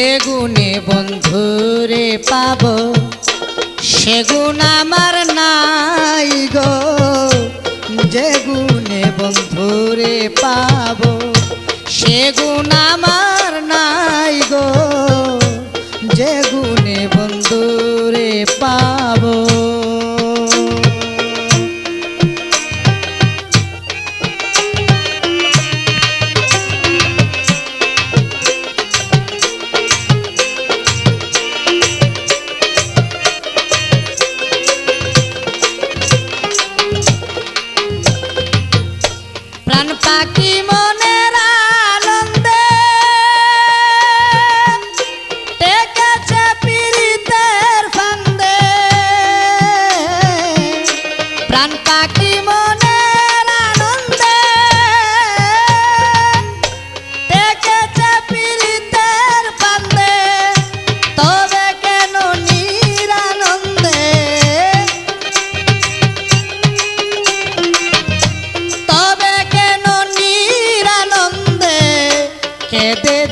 সেগুনে বন্ধুরে পাব। সেগুন আমার নাই গো। যেগুনে বন্ধুরে পাব। সেগুন আমার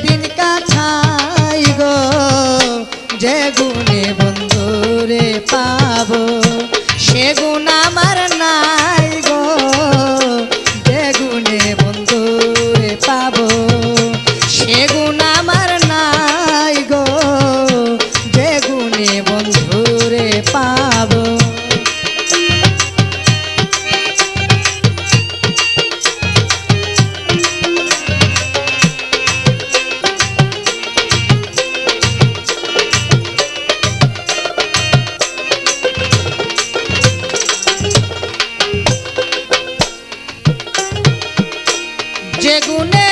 दिन का छाई गो जय गुने भो যে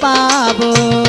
পাবো।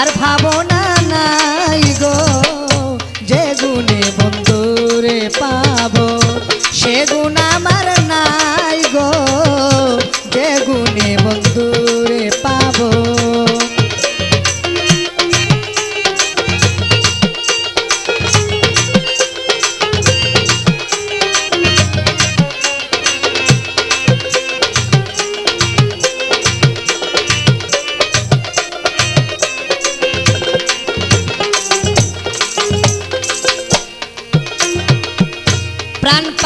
আর ভাবনা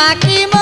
রাখি